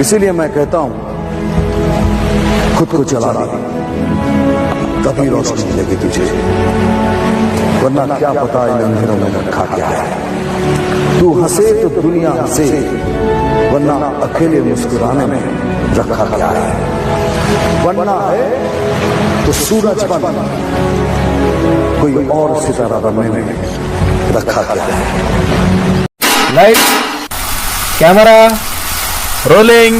इसीलिए मैं कहता हूँ, खुद को चला रहा तभी रोशनी मिलेगी तुझे। वरना क्या पता इन अंधेरों में रखा क्या है तू हंसे तो दुनिया हंसे, वरना अकेले मुस्कुराने में रखा क्या है? वरना है तो सूरज बन, कोई और सितारा बनने में रखा क्या है? लाइट कैमरा রোলিং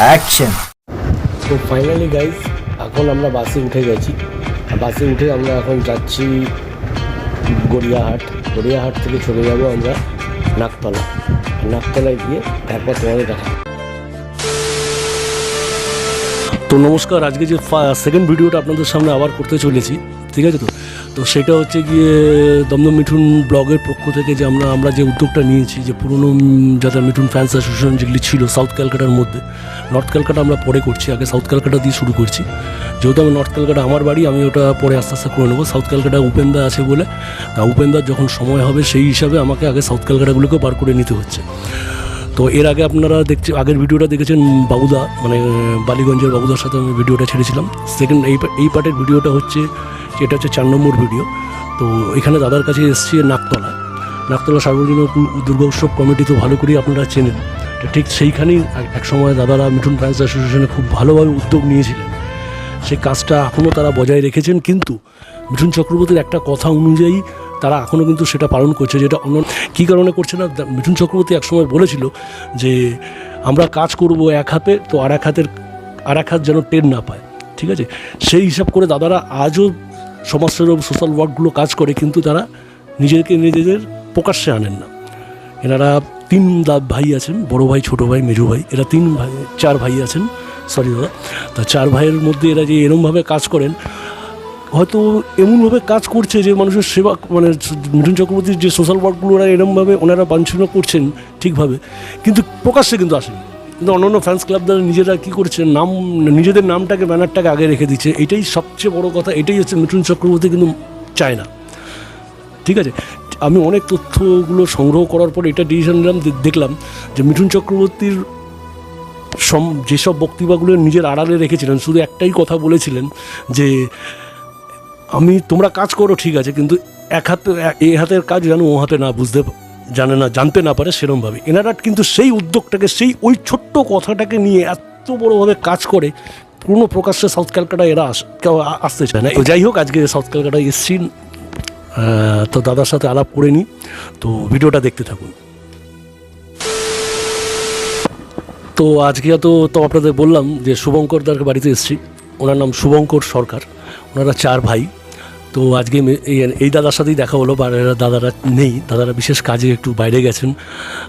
অ্যাকশন তো ফাইনালি গাইজ এখন আমরা বাসে উঠে গেছি। বাসে উঠে আমরা এখন যাচ্ছি গড়িয়াহাট। গড়িয়াহাট থেকে চলে যাব আমরা নাকতলা নাকতলায় গিয়ে তারপর তোমাদের দেখা। তো নমস্কার আজকে যে সেকেন্ড ভিডিওটা আপনাদের সামনে আবার করতে চলেছি ঠিক আছে তো? তো সেটা হচ্ছে গিয়ে দমদম মিঠুন ব্লগের পক্ষ থেকে যে আমরা আমরা যে উদ্যোগটা নিয়েছি, যে পুরনো যাতে মিঠুন ফ্যান্স অ্যাসোসিয়েশন যেগুলি ছিল সাউথ ক্যালকাটার মধ্যে নর্থ ক্যালকাটা আমরা পরে করছি, আগে সাউথ ক্যালকাটা দিয়ে শুরু করছি। যেহেতু আমি নর্থ ক্যালকাটা আমার বাড়ি, আমি ওটা পরে আস্তে আস্তে করে নেব। সাউথ ক্যালকাটা উপেন্দা আছে বলে, তা উপেন্দার যখন সময় হবে সেই হিসাবে আমাকে আগে সাউথ ক্যালকাটাগুলোকে বার করে নিতে হচ্ছে। তো এর আগে আপনারা দেখছে, আগের ভিডিওটা দেখেছেন বাবুদা মানে বালিগঞ্জের বাবুদার সাথে আমি ভিডিওটা ছেড়েছিলাম। সেকেন্ড এই এই পার্টের ভিডিওটা হচ্ছে এটা হচ্ছে চার নম্বর ভিডিও। তো এখানে দাদার কাছে এসছি নাকতলা। নাকতলা সার্বজনীন দুর্গা উৎসব কমিটি তো ভালো করেই আপনারা চেনেন। ঠিক সেইখানেই এক- এক সময় দাদারা মিঠুন ফ্যান্স অ্যাসোসিয়েশনে খুব ভালোভাবে উদ্যোগ নিয়েছিলেন। সেই কাজটা এখনও তারা বজায় রেখেছেন, কিন্তু মিঠুন চক্রবর্তীর একটা কথা অনুযায়ী তারা এখনও কিন্তু সেটা পালন করছে, যেটা অন্য কী কারণে করছে না মিঠুন চক্রবর্তী একসময় বলেছিল যে আমরা কাজ করব এক হাতে, তো আর এক হাতের, আর এক হাত যেন টের না পায়, ঠিক আছে? সেই হিসাব করে দাদারা আজও সমাজসেবা সোশ্যাল ওয়ার্কগুলো কাজ করে, কিন্তু তারা নিজেকে নিজেদের প্রকাশ্যে আনেন না। এনারা তিন দা- ভাই আছেন, বড় ভাই, ছোট ভাই, মেজু ভাই, এরা তিন ভাই, চার ভাই আছেন সরি দাদা, তা চার ভাইয়ের মধ্যে এরা যে এরমভাবে কাজ করেন হয়তো এমনভাবে কাজ করছে যে মানুষের সেবা মানে মিঠুন চক্রবর্তীর যে সোশ্যাল ওয়ার্কগুলো ওরা এরমভাবে ওনারা বাঞ্ছনা করছেন ঠিকভাবে, কিন্তু প্রকাশ্যে কিন্তু আসেনি। কিন্তু অন্যান্য ফ্যান্স ক্লাব দ্বারা নিজেরা কী করছে, নাম, নিজেদের নামটাকে, ব্যানারটাকে আগে রেখে দিচ্ছে, এটাই সবচেয়ে বড় কথা, এটাই হচ্ছে মিঠুন চক্রবর্তী কিন্তু চায় না। ঠিক আছে? আমি অনেক তথ্যগুলো সংগ্রহ করার পর এটা ডিসিশন নিলাম দেখলাম যে মিঠুন চক্রবর্তীর সম, যেসব বক্তৃতাগুলো নিজের আড়ালে রেখেছিলেন, শুধু একটাই কথা বলেছিলেন যে আমি, তোমরা কাজ করো, ঠিক আছে, কিন্তু এক হাতে, এ হাতের কাজ যেন ও হাতে না বুঝতে জানে না, জানতে না পারে সেরমভাবে। এনারা কিন্তু সেই উদ্যোগটাকে, সেই ওই ছোট্ট কথাটাকে নিয়ে এত বড়োভাবে কাজ করে, পুরনো প্রকাশ্যে সাউথ ক্যালকাটা এরা আস, কেউ আসতে চায় না। যাই হোক, আজকে সাউথ ক্যালকাটায় এসছি তো দাদার সাথে আলাপ করে নিই। তো ভিডিওটা দেখতে থাকুন। তো আজকে তো তো আপনাদের বললাম যে শুভঙ্কর শুভঙ্করদার বাড়িতে এসেছি। ওনার নাম শুভঙ্কর সরকার। ওনারা চার ভাই। তো আজকে এই এই দাদার সাথেই দেখা হলো বা এরা দাদারা নেই দাদারা বিশেষ কাজে একটু বাইরে গেছেন।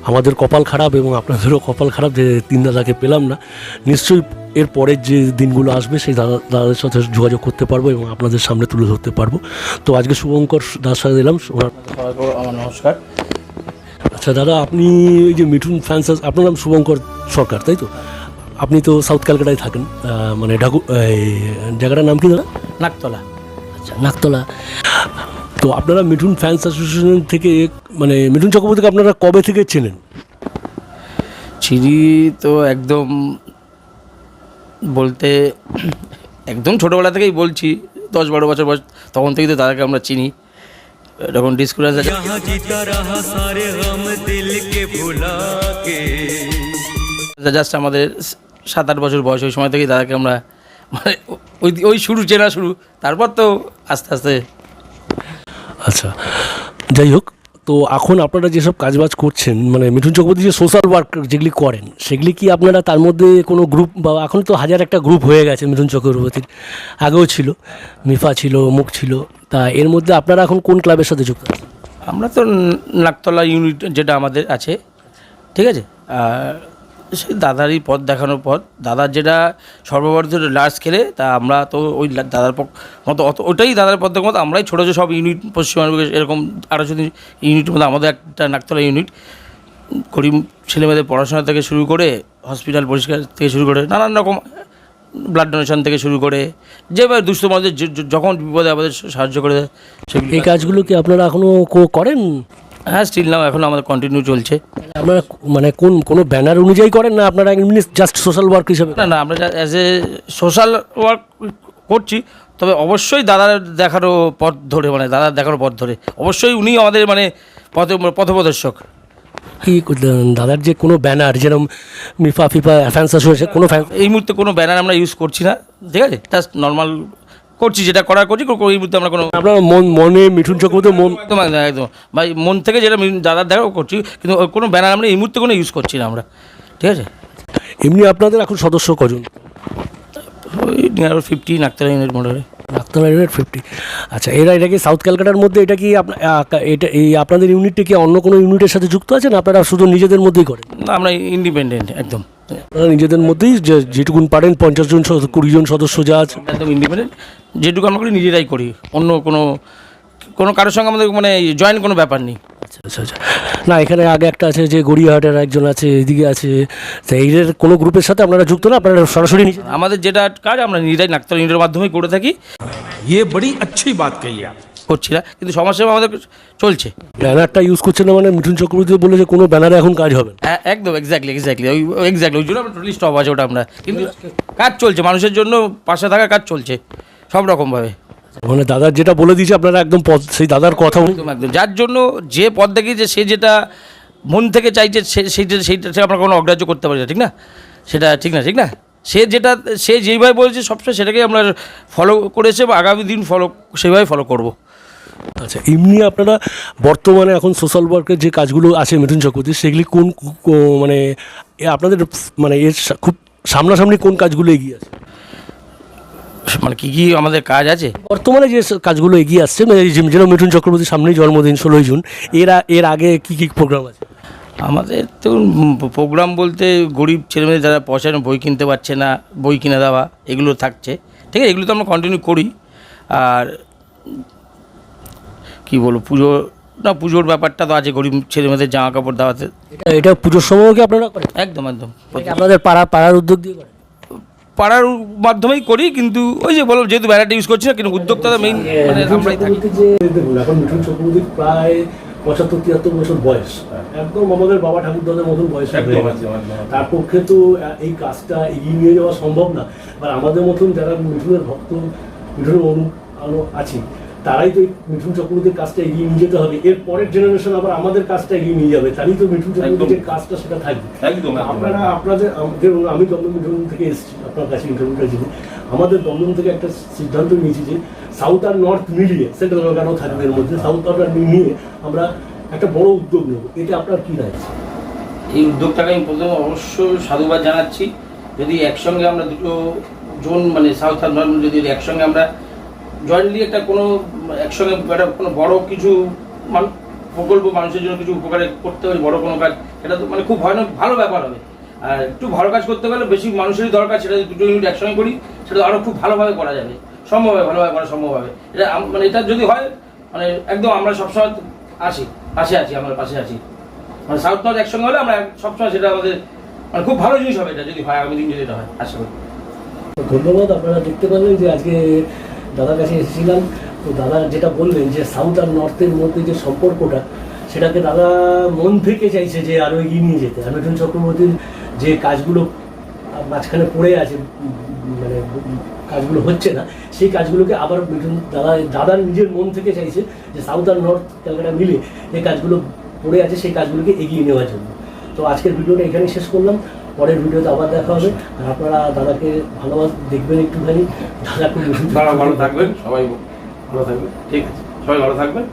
আমাদের কপাল খারাপ এবং আপনাদেরও কপাল খারাপ যে তিন দাদাকে পেলাম না। নিশ্চয়ই এর পরের যে দিনগুলো আসবে সেই দাদা দাদাদের সাথে যোগাযোগ করতে পারব এবং আপনাদের সামনে তুলে ধরতে পারব। তো আজকে শুভঙ্কর দাদার সাথে দিলাম নমস্কার। আচ্ছা দাদা আপনি ওই যে মিঠুন ফ্যান্স আপনার নাম শুভঙ্কর সরকার তাই তো? আপনি তো সাউথ ক্যালকাটায় থাকেন মানে ঢাকু এই জায়গাটার নাম কি দাদা? নাকতলা আচ্ছা নাকতলা তো আপনারা মিঠুন ফ্যান্স অ্যাসোসিয়েশন থেকে মানে মিঠুন চক্রবর্তীকে আপনারা কবে থেকে চেনেন? চিনি তো একদম বলতে একদম ছোটোবেলা থেকেই বলছি দশ বারো বছর বয়স তখন থেকেই তো দাদাকে আমরা চিনি। যখন ডিসকোর আছে জাস্ট আমাদের সাত আট বছর বয়স ওই সময় থেকেই দাদাকে আমরা মানে ওই ওই শুরু চেনা শুরু তারপর তো আস্তে আস্তে। আচ্ছা যাই হোক তো এখন আপনারা যেসব কাজবাজ করছেন মানে মিঠুন চক্রবর্তী যে সোশ্যাল ওয়ার্ক যেগুলি করেন সেগুলি কি আপনারা তার মধ্যে কোনো গ্রুপ বা এখন তো হাজার একটা গ্রুপ হয়ে গেছে মিঠুন চক্রবর্তীর। আগেও ছিল মিফা ছিল মুখ ছিল তা এর মধ্যে আপনারা এখন কোন ক্লাবের সাথে যুক্ত আমরা তো নাকতলা ইউনিট যেটা আমাদের আছে ঠিক আছে? আর সেই দাদারই পথ দেখানোর পথ। দাদার যেটা সর্বভারতীয় লার্জ খেলে, তা আমরা তো ওই দাদার পক্ষ মতো অত, ওটাই দাদার পথ দেখার মতো। আমরাই ছোটো ছোটো সব ইউনিট পশ্চিমবঙ্গে এরকম আরও যদি ইউনিটের মধ্যে আমাদের একটা নাকতলা ইউনিট। গরিব ছেলেমেয়েদের পড়াশোনা থেকে শুরু করে, হসপিটাল পরিষ্কার থেকে শুরু করে, নানান রকম ব্লাড ডোনেশন থেকে শুরু করে, যেভাবে দুস্থ মানুষদের যখন বিপদে আমাদের সাহায্য করে দেয় এই কাজগুলো কি আপনারা এখনও করেন? হ্যাঁ স্টিল নাও এখন আমাদের কন্টিনিউ চলছে। আপনারা মানে কোন কোনো ব্যানার অনুযায়ী করেন না আপনারা এমনি জাস্ট সোশ্যাল ওয়ার্ক হিসেবে? না না আমরা অ্যাজ এ সোশ্যাল ওয়ার্ক করছি তবে অবশ্যই দাদার দেখারও পথ ধরে মানে দাদার দেখানো পথ ধরে। অবশ্যই উনি আমাদের মানে পথ পথপ্রদর্শক। কি দাদার যে কোনো ব্যানার যেরকম মিফা ফিফা ফ্যান্স অ্যাসোসিয়েশন কোনো এই মুহূর্তে কোনো ব্যানার আমরা ইউজ করছি না। ঠিক আছে? জাস্ট নর্মাল করছি যেটা করার করছি এই মুহূর্তে আমরা কোনো আপনার মন মনে মিঠুন চক্রবর্তী মন একদম একদম ভাই মন থেকে যেটা দাদার দেখাও করছি কিন্তু কোনো ব্যানার আমরা এই মুহূর্তে কোনো ইউজ করছি না আমরা। ঠিক আছে? এমনি আপনাদের এখন সদস্য কজন? ওই ফিফটি নাকতারা ইউনিট মোটরে ডাক্তার ইউনিট ফিফটি আচ্ছা এরা এটা কি সাউথ ক্যালকাটার মধ্যে এটা কি এটা এই আপনাদের ইউনিটটা কি অন্য কোনো ইউনিটের সাথে যুক্ত আছে না আপনারা শুধু নিজেদের মধ্যেই করেন? না আমরা ইন্ডিপেন্ডেন্ট একদম। আপনারা নিজেদের মধ্যেই যে যেটুকুন পারেন পঞ্চাশ জন সদ- কুড়ি জন সদস্য যা আছে একদম ইন্ডিপেন্ডেন্ট যেটুকু আমরা করি নিজেরাই করি অন্য কোনো কোনো কারোর সঙ্গে আমাদের মানে জয়েন কোনো ব্যাপার নেই আচ্ছা আচ্ছা আচ্ছা না এখানে আগে একটা আছে যে গড়িয়াহাটের একজন আছে এদিকে আছে তা এদের কোনো গ্রুপের সাথে আপনারা যুক্ত না আপনারা সরাসরি নিজে আমাদের যেটা কাজ আমরা নিজেরাই নাকতারা ইউনিটের মাধ্যমে করে থাকি ये बड़ी अच्छी बात कही आप করছি না কিন্তু সমাজসেবা আমাদের চলছে। ব্যানারটা ইউজ করছে না মানে মিঠুন চক্রবর্তী বলে যে কোনো ব্যানারে এখন কাজ হবে হ্যাঁ, একদম এক্স্যাক্টলি এক্স্যাক্টলি ওই এক্স্যাক্টলি ওই জন্য আমরা টোটালি স্টপ আছে ওটা আমরা। কিন্তু কাজ চলছে মানুষের জন্য পাশে থাকার কাজ চলছে সব রকমভাবে। মানে দাদার যেটা বলে দিয়েছে আপনারা একদম পদ- সেই দাদার কথা একদম একদম যার জন্য যে পথ দেখিয়েছে সে যেটা মন থেকে চাইছে সেইটা সেইটা সে আমরা কোনো অগ্রাহ্য করতে পারি না ঠিক না? সেটা ঠিক না ঠিক না? সে যেটা সে যেইভাবে বলছে সবসময় সেটাকে আমরা ফলো করেছে বা আগামী দিন ফলো সেইভাবে ফলো করব। আচ্ছা এমনি আপনারা বর্তমানে এখন সোশ্যাল ওয়ার্কের যে কাজগুলো আছে মিঠুন চক্রবর্তী সেগুলি কোন মানে আপনাদের মানে এর খুব সামনাসামনি কোন কাজগুলো এগিয়ে আছে? মানে কী কী আমাদের কাজ আছে? বর্তমানে যে কাজগুলো এগিয়ে আসছে মানে এই যে- যেরকম মিঠুন চক্রবর্তীর সামনেই জন্মদিন ষোলোই জুন এর এর আগে কি কি প্রোগ্রাম আছে? আমাদের তো প্রোগ্রাম বলতে গরিব ছেলেমেয়েদের যারা পয়সা বই কিনতে পারছে না বই কিনে দেওয়া এগুলো থাকছে। ঠিক আছে এগুলো তো আমরা কন্টিনিউ করি। আর কি বলব পুজো না পুজোর ব্যাপারটা তো আছে গরিব ছেলেমেয়েদের জামা কাপড় দেওয়াতে। এটা পুজোর সময়ও কি আপনারা করেন? একদম একদম। আপনাদের পাড়া পাড়ার উদ্যোগ দিয়ে করেন? পাড়ার মাধ্যমেই করি কিন্তু ওই যে বললাম যেহেতু ব্যানারটা ইউজ করছি না কিন্তু উদ্যোক্তা মেইন মানে আমরাই থাকি। দেখুন এখন মিঠুন চক্রবর্তীর প্রায় পঁচাত্তর তিয়াত্তর বছর বয়স। একদম আমাদের বাবা ঠাকুরদাদের মতন বয়স তার পক্ষে তো এই কাজটা এগিয়ে নিয়ে যাওয়া সম্ভব না। আর আমাদের মতন যারা মিঠুনের ভক্ত মিঠুনের অনু আলো আছি তারাই তো মিঠুন চক্রবর্তীর কাজটা এগিয়ে নিয়ে যেতে হবে। এর পরের জেনারেশন আবার আমাদের কাজটা এগিয়ে নিয়ে যাবে। তাহলেই তো মিঠুন চক্রবর্তীর কাজটা সেটা থাকবে। একদম, আপনারা আপনাদের আমাদের আমি দমদম মিঠুন থেকে এসেছি আপনার কাছে ইন্টারভিউটা দিতে আমাদের দমদম থেকে একটা সিদ্ধান্ত নিয়েছি যে সাউথ আর নর্থ মিলিয়ে সেন্ট্রাল কলকাতাও থাকবে এর মধ্যে সাউথ আর নিয়ে আমরা একটা বড় উদ্যোগ নেব। এটা আপনার কি রায়? এই উদ্যোগটাকে আমি প্রথমে অবশ্যই সাধুবাদ জানাচ্ছি। যদি একসঙ্গে আমরা দুটো জোন মানে সাউথ আর নর্থ যদি একসঙ্গে আমরা জয়েন্টলি একটা কোনো, একসঙ্গে একটা কোনো বড় কিছু প্রকল্প মানুষের জন্য কিছু উপকারে করতে হবে বড় কোনো কাজ এটা তো মানে খুব ভয়ানক ভালো ব্যাপার হবে। আর একটু ভালো কাজ করতে গেলে বেশি মানুষেরই দরকার, সেটা যদি দুটো ইউনিট একসঙ্গে করি, সেটা আরও খুব ভালোভাবে করা যাবে। সম্ভব হবে, ভালোভাবে করা সম্ভব হবে। এটা মানে এটা যদি হয় মানে একদম আমরা সবসময় আসি, পাশে আছি, আমরা পাশে আছি। মানে সাউথ নর্থ একসঙ্গে হলে আমরা সবসময় সেটা আমাদের মানে খুব ভালো জিনিস হবে এটা যদি হয়, আগামী দিন যদি এটা হয়, আশা করি। ধন্যবাদ, আপনারা দেখতে পারলেন যে আজকে দাদার কাছে এসেছিলাম, তো দাদা যেটা বললেন যে সাউথ আর নর্থের মধ্যে যে সম্পর্কটা, সেটাকে দাদা মন থেকে চাইছে যে আরও এগিয়ে নিয়ে যেতে। আর মিঠুন চক্রবর্তীর যে কাজগুলো মাঝখানে পড়ে আছে মানে কাজগুলো হচ্ছে না, সেই কাজগুলোকে আবার দাদা দাদার নিজের মন থেকে চাইছে যে সাউথ আর নর্থ ক্যালকাটা মিলে এই কাজগুলো পড়ে আছে, সেই কাজগুলোকে এগিয়ে নেওয়ার জন্য। তো আজকের ভিডিওটা এখানেই শেষ করলাম। পরের ভিডিওতে আবার দেখা হবে। আর আপনারা দাদাকে ভালোবাসা দেখবেন একটুখানি। দাদা খুব ভালো থাকবেন সবাই ভালো থাকবেন। ঠিক আছে সবাই ভালো থাকবেন।